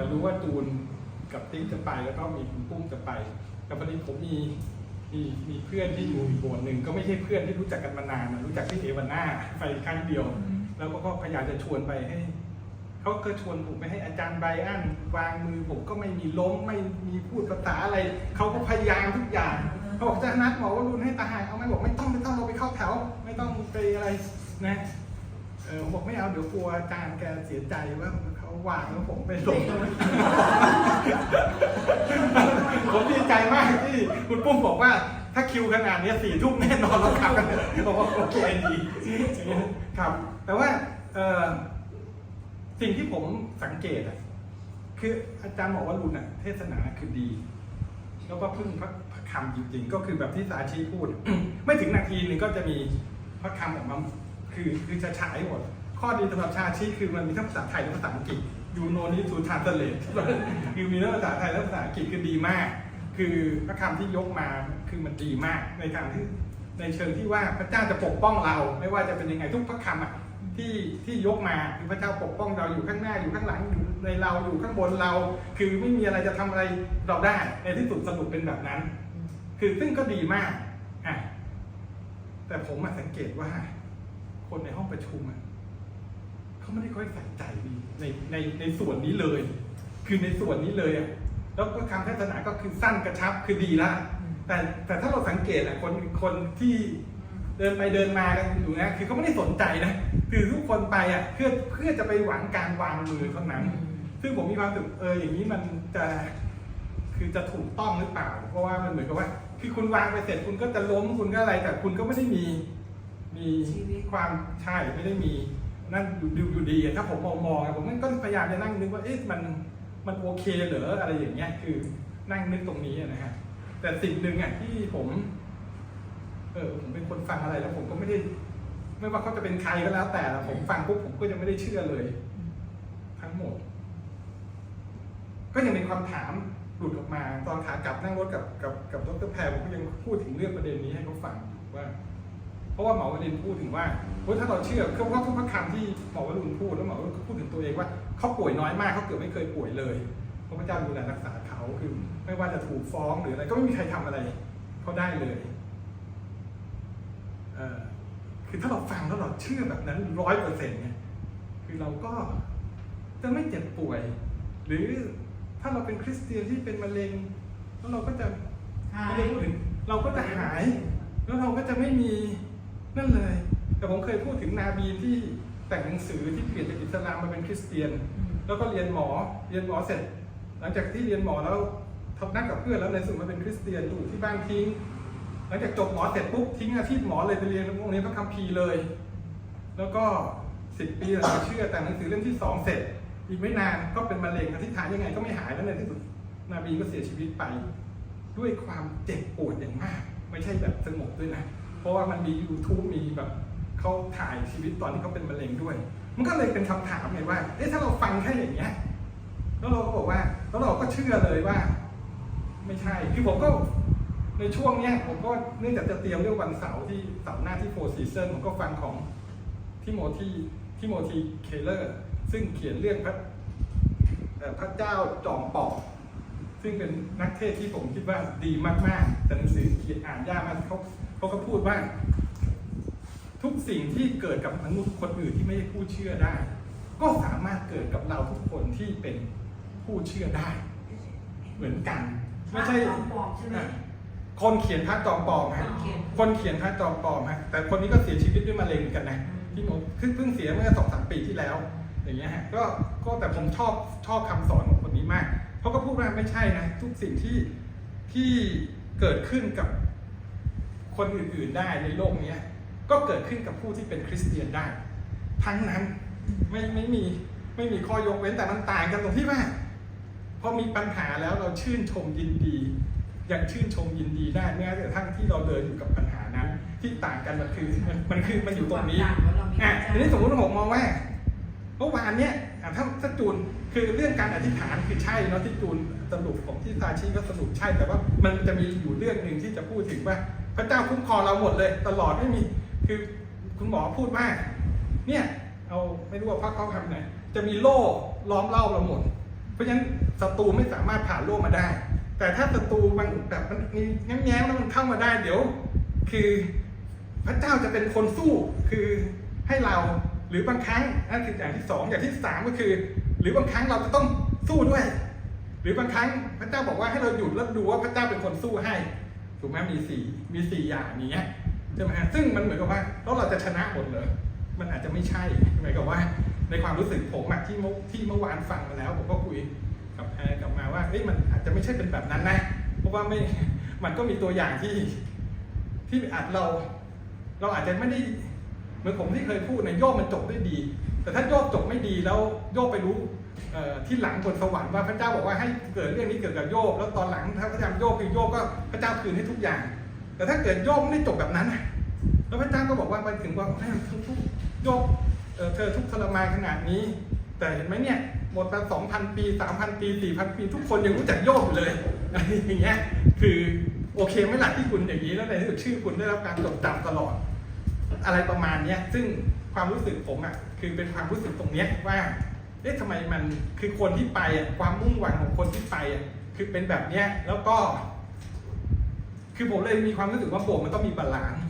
แต่รู้ว่าจูนกับติ๊กจะไปแล้วก็มีคุณปุ้มจะไปแต่พอดีผมมีมีมีเพื่อนที่อยู่อีกโบสถ์หนึ่งก็ไม่ใช่เพื่อนที่รู้จักกันมานานนะรู้จักที่เอวาน่าไปครั้งเดียว แล้วก็พยายามจะชวนไปให้เขาก็ชวนผมไปให้อาจารย์ไบอันวางมือผมก็ไม่มีล้มไม่มีพูดภาษาอะไรเขาก็พยายามทุกอย่างเขาบอกจะนัดหมอว่ารุนให้ตาหายเอาไหมบอกไม่ต้องไม่ต้องเราไปเข้าแถว ไม่ต้องไปอะไรนะเออผมบอกไม่เอาเดี๋ยวกลัวอาจารย์แกเสียใจว่า เขาวางแล้วผมไปล้มผมดีใจมากที่คุณปุ้มบอกว่า ถ้าคิวขนาดเนี้ยสี่ทุ่มแน่นอนเราขับกันบอกว่าโอเคดีครับ แต่ว่าเอ่อสิ่งที่ผมสังเกตอะคืออาจารย์บอกว่ารุนอะ เทศนาคือดี แล้วก็พึ่งพระพระคำจริงๆ ก็คือแบบที่สาชีพูด ไม่ถึงนาทีหนึ่งก็จะมีพระคำออกมาคือคือจะฉายหมด ข้อดีสำหรับชาชีคือมันมีทั้งภาษาไทยและภาษาอังกฤษยูโนนี้ทูทานเตเลตคือมีทั้งภาษาไทยและภาษาอังกฤษคือดีมาก คือพระคำที่ยกมาคือมันดีมากในการที่ในเชิงที่ว่าพระเจ้าจะปกป้องเรา ไม่ว่าจะเป็นยังไงทุกพระคำอะที่ที่ยกมาคือพระเจ้าปกป้องเราอยู่ข้างหน้าอยู่ข้างหลังอยู่ในเราอยู่ข้างบนเรา คือไม่มีอะไรจะทำอะไรเราได้ ในที่สุดสรุปเป็นแบบนั้น คือซึ่งก็ดีมากอะแต่ผมมาสังเกตว่า คนในห้องประชุมอะ เขาไม่ได้ค่อยใส่ใจในในในส่วนนี้เลย คือในส่วนนี้เลยอะแล้วก็คำเทศนาก็คือสั้นกระชับคือดีละแต่แต่ถ้าเราสังเกตอะคนคนที่เดินไปเดินมากันอยู่นะคือเขาไม่ได้สนใจนะคือทุกคนไปอะเพื่อเพื่อจะไปหวังการวางมือเท่านั้น ซึ่งผมมีความรู้สึกเอออย่างนี้มันจะคือจะถูกต้องหรือเปล่า เพราะว่ามันเหมือนกับว่า คือคุณวางไปเสร็จคุณก็จะล้มคุณก็อะไรแต่คุณก็ไม่ได้มี มีชีวิตความใช่ไม่ได้มี นั่นอยู่อยู่ดีถ้าผมมองมองผมก็พยายามจะนั่งนึกว่าเอ๊ะมันมันโอเคเหรออะไรอย่างเงี้ยคือนั่งนึกตรงนี้นะฮะแต่สิ่งหนึ่งอะที่ผม เออผมเป็นคนฟังอะไรแล้ว ผมก็ไม่ได้ ไม่ว่าเขาจะเป็นใครก็แล้ว แต่ผมฟังปุ๊บผมก็จะไม่ได้เชื่อเลย ทั้งหมด ก็ยังเป็นคำถามหลุดออกมา ตอนขากลับนั่งรถกับกับกับดรแพรผมก็ยังพูดถึงเรื่องประเด็นนี้ให้เขาฟังอยู่ว่า ราะว่าหมอวรินทร์พูดถึงว่าเฮ้ยถ้าเราเชื่อเพราะว่าทุกคำที่หมอวรินทร์พูดแล้วหมอวรินทร์ก็พูดถึงตัวเองว่าเขาป่วยน้อยมากเขาเกือบไม่เคยป่วยเลยเพราะพระเจ้าดูแลรักษาเขาคือไม่ว่าจะถูกฟ้องหรืออะไรก็ไม่มีใครทำอะไรเขาได้เลยเออคือถ้าเราฟังแล้วเราเชื่อแบบนั้นร้อยเปอร์เซ็นต์เนี่ยคือเราก็จะไม่เจ็บป่วย หรือถ้าเราเป็นคริสเตียนที่เป็นมะเร็งแล้วเราก็จะหายไม่ได้พูดถึงเราก็จะหาย แล้วเราก็จะไม่มี นั่นเลย แต่ผมเคยพูดถึงนาบีที่แต่งหนังสือที่เปลี่ยนจากอิสลามมาเป็นคริสเตียน แล้วก็เรียนหมอเรียนหมอเสร็จ หลังจากที่เรียนหมอแล้วทำนักกับเพื่อนแล้วในสุดมาเป็นคริสเตียนอยู่ที่บ้านทิ้งหลังจากจบหมอเสร็จปุ๊บทิ้งอาชีพหมอเลยไปเรียนโรงเรียนพระคัมภีร์เลย แล้วก็สิบปีหลังจาเชื่อแต่งหนังสือเล่มที่สองเสร็จ อีกไม่นานก็เป็นมะเร็งอธิษฐานยังไงก็ไม่หายแล้วในที่สุดนาบีก็เสียชีวิตไป ด้วยความเจ็บปวดอย่างมาก ไม่ใช่แบบสงบด้วยนะ เพราะว่ามันมี YouTube มีแบบเขาถ่ายชีวิตตอนที่เขาเป็นมะเร็งด้วย มันก็เลยเป็นคำถามไงว่าเอ๊ะถ้าเราฟังแค่อย่างเงี้ยแล้วเราก็บอกว่าแล้วเราก็เชื่อเลยว่า ไม่ใช่คือผมก็ในช่วงเนี้ยผมก็เนื่องจากจะเตรียมเรื่องวันเสาร์ที่เสาร์หน้าที่โฟร์ซีซันผมก็ฟังของทิโมธีทิโมธีเคเลอร์ ซึ่งเขียนเรื่องพระเอ่อพระเจ้าจอมปอกซึ่งเป็นนักเทศที่ผมคิดว่าดีมาก ๆ แต่หนังสือเขียนอ่านยากมากเขา เขาก็พูดว่า ทุกสิ่งที่เกิดกับมนุษย์คนอื่นที่ไม่ใช่ผู้เชื่อได้ ก็สามารถเกิดกับเราทุกคนที่เป็นผู้เชื่อได้ เหมือนกัน ไม่ใช่จอมปลอมใช่ไหมอะคนเขียนพระจอมปลอมฮะคนเขียน คนเขียนพระจอมปลอมฮะแต่คนนี้ก็เสียชีวิตด้วยมะเร็งเหมือนกันนะ ที่ผมเพิ่งเพิ่งเสียเมื่อสองสามปีที่แล้ว อย่างเงี้ยฮะก็ก็แต่ผมชอบชอบคำสอนของคนนี้มากเขาก็พูดว่าไม่ใช่นะ ทุกสิ่งที่ที่เกิดขึ้นกับ คนอื่นๆได้ในโลกนี้ก็เกิดขึ้นกับผู้ที่เป็นคริสเตียนได้ ทั้งนั้นไม่ไม่มีไม่มีข้อยกเว้นแต่มันต่างกันตรงที่ว่าพอมีปัญหาแล้วเราชื่นชมยินดียังชื่นชมยินดีได้แม้กระทั่งที่เราเดินอยู่กับปัญหานั้น ที่ต่างกันมันคือมันมันคือมันอยู่ตรงนี้อะทีนี้สมมติผมมองว่าเมื่อวานเนี้ยถ้าถ้าจูนคือเรื่องการอธิษฐานคือใช่เนาะที่จูนสรุปของที่ซาชิก็สรุปใช่แต่ว่ามันจะมีอยู่เรื่องหนึ่งที่จะพูดถึงว่า พระเจ้าคุ้มครองเราหมดเลย ตลอดไม่มีคือคุณหมอพูดว่าเนี่ยเอาไม่รู้ว่าพักเขาทำไหนจะมีโล่ล้อมเล่าเราหมด เพราะฉะนั้นศัตรูไม่สามารถผ่านโลกมาได้ แต่ถ้าศัตรูบางแบบมันมีแง้มๆแล้วมันเข้ามาได้เดี๋ยว คือพระเจ้าจะเป็นคนสู้คือให้เราหรือบางครั้งนั่นคืออย่างที่สองอย่างที่สามก็คือ หรือบางครั้งเราจะต้องสู้ด้วย หรือบางครั้งพระเจ้าบอกว่าให้เราหยุดแล้วดูว่าพระเจ้าเป็นคนสู้ให้ ถูกไหมมีสี่มีสี่อย่างอย่างเงี้ใช่ไหมฮะซึ่งมันเหมือนกับว่าแล้วเราจะชนะหมดเลยมันอาจจะไม่ใช่หมายกับว่า ในความรู้สึกผมอะที่เมื่อที่เมื่อวานฟังมาแล้ว ผมก็คุยกับแอร์กลับมาว่าเอ้ยมันอาจจะไม่ใช่เป็นแบบนั้นนะเพราะว่าไม่มันก็มีตัวอย่างที่ ที่อาจเรา เราอาจจะไม่ได้เหมือนผมที่เคยพูดในยโยกมันจบได้ดี แต่ถ้าโยกจบไม่ดีแล้วโยกไปรู้ ที่หลังบนสวรรค์ว่าพระเจ้าบอกว่าให้เกิดเรื่องนี้เกิดกับโยกแล้วตอนหลังถ้าพระเจ้าโยกคือโยกก็พระเจ้าคืนให้ทุกอย่าง แต่ถ้าเกิดโยกไม่ได้จบแบบนั้นแล้วพระเจ้าก็บอกว่ามันถึงว่าให้ทุกทุกโยกเอ่อเธอทุกทรมานขนาดนี้ แต่เห็นไหมเนี่ยหมดมาสองพันปีสามพันปีสี่พันปีทุกคนยังรู้จักโยกอยู่เลยอะไรอย่างเงี้ยคือโอเคไหม่หลักที่คุณอย่างนี้แล้วในที่สุดชื่อคุณได้รับการจดจำตลอด อะไรประมาณเนี้ยซึ่งความรู้สึกผมอะคือเป็นความรู้สึกตรงเนี้ยว่า เอ๊ะทำไมมันคือคนที่ไปอะความมุ่งหวังของคนที่ไปอะคือเป็นแบบเนี้ยแล้วก็ คือผมเลยมีความรู้สึกว่าโบสถ์มันต้องมีบาลานซ์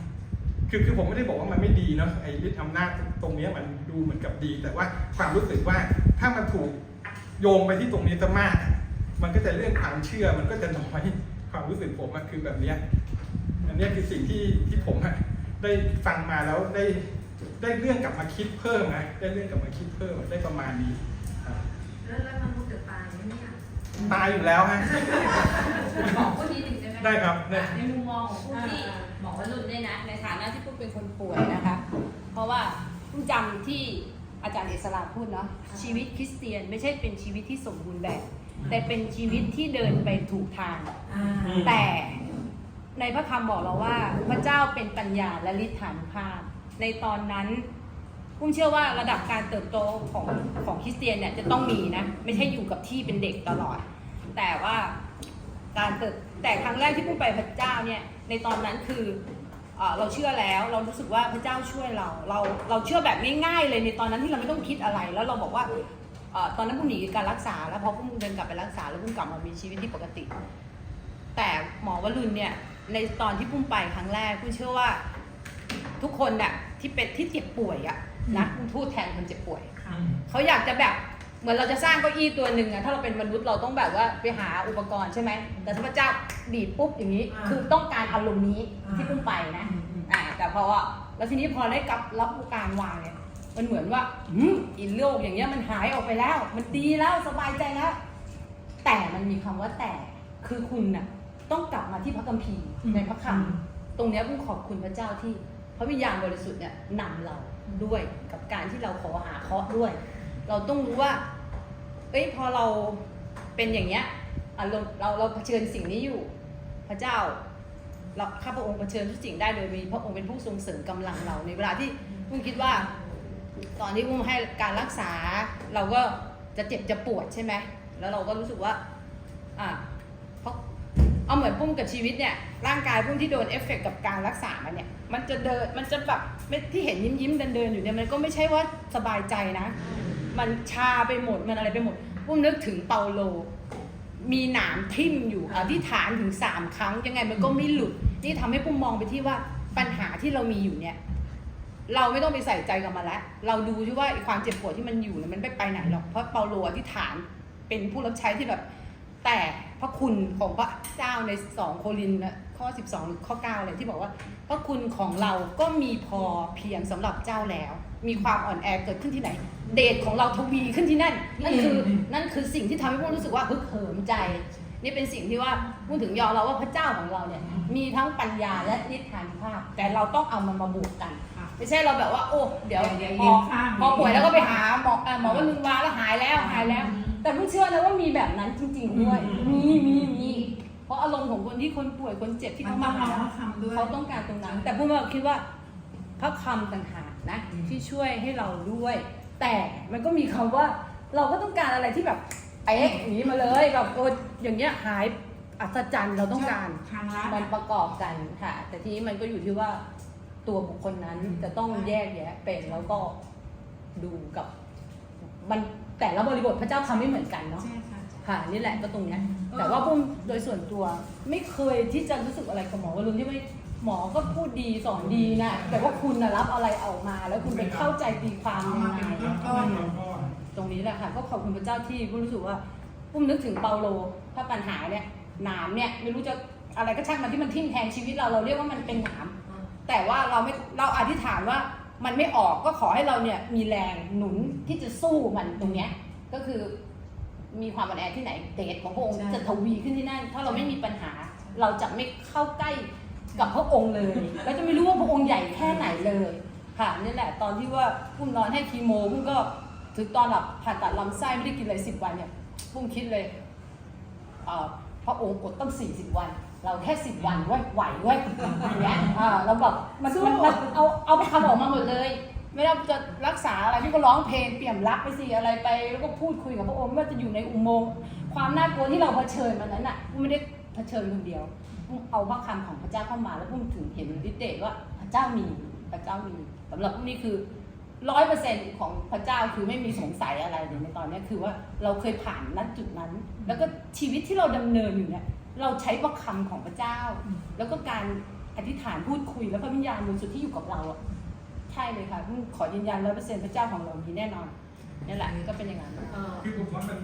คือคือผมไม่ได้บอกว่ามันไม่ดีเนาะไอ้ฤทธิ์อำนาจตรงเนี้ยมันดูเหมือนกับดี แต่ว่าความรู้สึกว่าถ้ามันถูกโยงไปที่ตรงนี้จะมาก มันก็จะเรื่องความเชื่อมันก็จะน้อยความรู้สึกผมอะคือแบบเนี้ยอันเนี้ยคือสิ่งที่ที่ผมอะได้ฟังมาแล้วได้ ได้เรื่องกลับมาคิดเพิ่มนะได้เรื่องกลับมาคิดเพิ่มได้ประมาณนี้ครับแล้วแล้วมันรู้จะตายไหมเนี่ยตายอยู่แล้วฮะบอกพูดนิดหนึ่งได้ไหมได้ครับได้ในมุมมองของผู้ที่หมอวรุณเนี่ยนะในฐานะที่ผู้เป็นคนป่วยนะคะ เพราะว่าผู้จำที่อาจารย์เอสราพูดเนาะชีวิตคริสเตียนไม่ใช่เป็นชีวิตที่สมบูรณ์แบบ แต่เป็นชีวิตที่เดินไปถูกทางอ่าแต่ในพระคำบอกเราว่าพระเจ้าเป็นปัญญาและฤทธานุภาพ ในตอนนั้นพุ่มเชื่อว่าระดับการเติบโตของของคริสเตียนเนี่ยจะต้องมีนะไม่ใช่อยู่กับที่เป็นเด็กตลอด แต่ว่าการเติบแต่ครั้งแรกที่พุ่มไปพระเจ้าเนี่ยในตอนนั้นคือเอเราเชื่อแล้วเรารู้สึกว่าพระเจ้าช่วยเรา เราเราเชื่อแบบง่ายๆเลยในตอนนั้นที่เราไม่ต้องคิดอะไร แล้วเราบอกว่าอตอนนั้นพุ่มหนีการรักษา แล้วพอพุ่มเดินกลับไปรักษาแล้วพุ่มกลับมามีชีวิตที่ปกติ แต่หมอวรุณเนี่ยในตอนที่ปุ้มไปครั้งแรกปุ้มเชื่อว่า ทุกคนน่ะที่เป็นที่เจ็บป่วยอะนะปุ้มพูดแทนคนเจ็บป่วยค่ะเขาอยากจะแบบเหมือนเราจะสร้างเก้าอี้ตัวหนึ่งอะถ้าเราเป็นมนุษย์เราต้องแบบว่าไปหาอุปกรณ์ใช่ไหมแต่ถ้าพระเจ้าดีดปุ๊บอย่างนี้อ่าคือต้องการอารมณ์นี้อ่าที่ปุ้มไปนะอืมอืมอ่าแต่พอว่าแล้วทีนี้พอได้กลับรับการวางเนี่ยมันเหมือนว่าอืมอินโลกอย่างเงี้ยมันหายออกไปแล้ว มันดีแล้วสบายใจแล้ว แต่มันมีคำว่าแต่คือคุณน่ะต้องกลับมาที่พระคัมภีร์อืมในพระคำตรงเนี้ยผมขอบคุณพระเจ้าที่ พระวิญญาณบริสุทธิ์เนี่ยนำเราด้วยกับการที่เราขอหาเคาะด้วย เราต้องรู้ว่าเอ้ยพอเราเป็นอย่างเงี้ยเราเราเราเผชิญสิ่งนี้อยู่ พระเจ้าเราข้าพระองค์เผชิญทุกสิ่งได้โดยมีพระองค์เป็นผู้ทรงเสริมกำลังเราในเวลาที่พุ่งคิดว่า ตอนที่พุ่งให้การรักษาเราก็จะเจ็บจะปวดใช่ไหมแล้วเราก็รู้สึกว่าอ่า เอาเหมือนปุ้มกับชีวิตเนี่ยร่างกายปุ้มที่โดนเอฟเฟกต์กับการรักษามันเนี่ยมันจะเดินมันจะแบบที่เห็นยิ้มยิ้มเดินเดินอยู่เนี่ยมันก็ไม่ใช่ว่าสบายใจนะ มันชาไปหมดมันอะไรไปหมดปุ้มนึกถึงเปาโล มีหนามทิ่มอยู่อธิษฐานถึงสามครั้งยังไงมันก็ไม่หลุดนี่ทำให้ปุ้มมองไปที่ว่าปัญหาที่เรามีอยู่เนี่ยเราไม่ต้องไปใส่ใจกับมันแล้วเราดูที่ว่าความเจ็บปวดที่มันอยู่เนี่ยมันไม่ไปไหนหรอก เพราะเปาโลอธิษฐานเป็นผู้รับใช้ที่แบบ แต่พระคุณของพระเจ้าในสองโครินธ์นะข้อ 12หรือข้อ9เลยที่บอกว่า พระคุณของเราก็มีพอเพียงสำหรับเจ้าแล้ว มีความอ่อนแอเกิดขึ้นที่ไหน เดชของเราทวีขึ้นที่นั่น นั่นคือนั่นคือสิ่งที่ทำให้พวกรู้สึกว่าฮึกเหิมใจ นี่เป็นสิ่งที่ว่าพูดถึงยอมเราว่าพระเจ้าของเราเนี่ยมีทั้งปัญญาและนิทานภาพ แต่เราต้องเอามันมาบวกกันค่ะไม่ใช่เราแบบว่าโอ้เดี๋ยวเดี๋ยวพเย็อนข้างพอป่วยแล้วก็ไปหาหมอเอ่อหมอว่าลืมวาแล้วหายแล้วหายแล้ว แต่เพิ่งเชื่อนะว่ามีแบบนั้นจริงๆด้วยอืมมีมีมีเพราะอารมณ์ของคนที่คนป่วยคนเจ็บที่มันเขาต้อมางหาเอาพระคำด้วยเขาต้องการตรงนั้น แต่พวกเราคิดว่าพระคำต่างหากนะอืมที่ช่วยให้เราด้วย แต่มันก็มีคำว่าเราก็ต้องการอะไรที่แบบเป๊ะอย่างนี้มาเลยแบบโอ้อย่างเงี้ยหายอัศจรรย์เราต้องการทางรัฐมันประกอบกันค่ะ แต่ทีนี้มันก็อยู่ที่ว่าตัวบุคคลนั้นจะต้องแยกแยะเป็นแล้วก็ดูกับมัน แต่ละบริบทพระเจ้าทำไม่เหมือนกันเนาะใช่ค่ะค่ะนี่แหละก็ตรงเนี้ยแต่ว่าปุ้มโดยส่วนตัวไม่เคยที่จะรู้สึกอะไรกับหมอวรุณที่ไม่หมอก็พูดดีสอนดีนะแต่ว่าคุณนะรับอะไรออกมา แล้วคุณไปเข้าใจตีความยังไงตรงนี้แหละค่ะ ก็ขอบคุณพระเจ้าที่ปุ้มรู้สึกว่าปุ้มนึกถึงเปาโลถ้าปัญหาเนี่ยหนามเนี่ยไม่รู้จะอะไรก็ช่างมันที่มันทิ่มแทงชีวิตเราเราเรียกว่ามันเป็นหนามแต่ว่าเราไม่เราอธิษฐานว่า มันไม่ออกก็ขอให้เราเนี่ยมีแรงหนุนที่จะสู้มันตรงเนี้ยก็คือมีความอ่อนแอที่ไหนเดชของพระองค์จะทวีขึ้นที่นั่น ถ้าเราไม่มีปัญหา เราจะไม่เข้าใกล้กับพระองค์เลยเราจะไม่รู้ว่าพระองค์ใหญ่แค่ไหนเลยค่ะนี่แหละตอนที่ว่าพุ่มนอนให้คีโมพุ่มก็ถึงตอนแบบผ่าตัดลำไส้ไม่ได้กินอะไรสิบวันเนี่ยพุ่มคิดเลยเอ่อพระองค์อดตั้ง40วัน เราแค่10วันเว้ยไหวเว้ยอย่างเงี้ยอ่าเราแบบมันมันมันเอาเอาคำออกมาหมดเลยไม่ว่าจะรักษาอะไรพี่ก็ร้องเพลงเปี่ยมรักไปสิอะไรไป แล้วก็พูดคุยกับพระองค์ไม่ว่าจะอยู่ในอุโมงค์ความน่ากลัวที่เราเผชิญมันนั้นน่ะไม่ได้เผชิญคนเดียวเอาพระคำของพระเจ้าเข้ามาแล้วพุ่งถึงเห็นฤทธิ์เดชว่าพระเจ้ามีพระเจ้ามีสำหรับพวกนี้คือร้อยเปอร์เซ็นต์ของพระเจ้าคือไม่มีสงสัยอะไรเลยในตอนเนี้ยคือว่าเราเคยผ่านณจุดนั้น แล้วก็ชีวิตที่เราดำเนินอยู่เนี่ย เราใช้พระคำของพระเจ้า แล้วก็การอธิษฐานพูดคุย แล้วพระวิญญาณบริสุทธิ์ที่อยู่กับเราอะใช่เลยค่ะขอยืนยันร้อยเปอร์เซ็นต์พระเจ้าของเรามีแน่นอนนี่แหละก็เป็นอย่างนั้นเออคือผมว่ามัน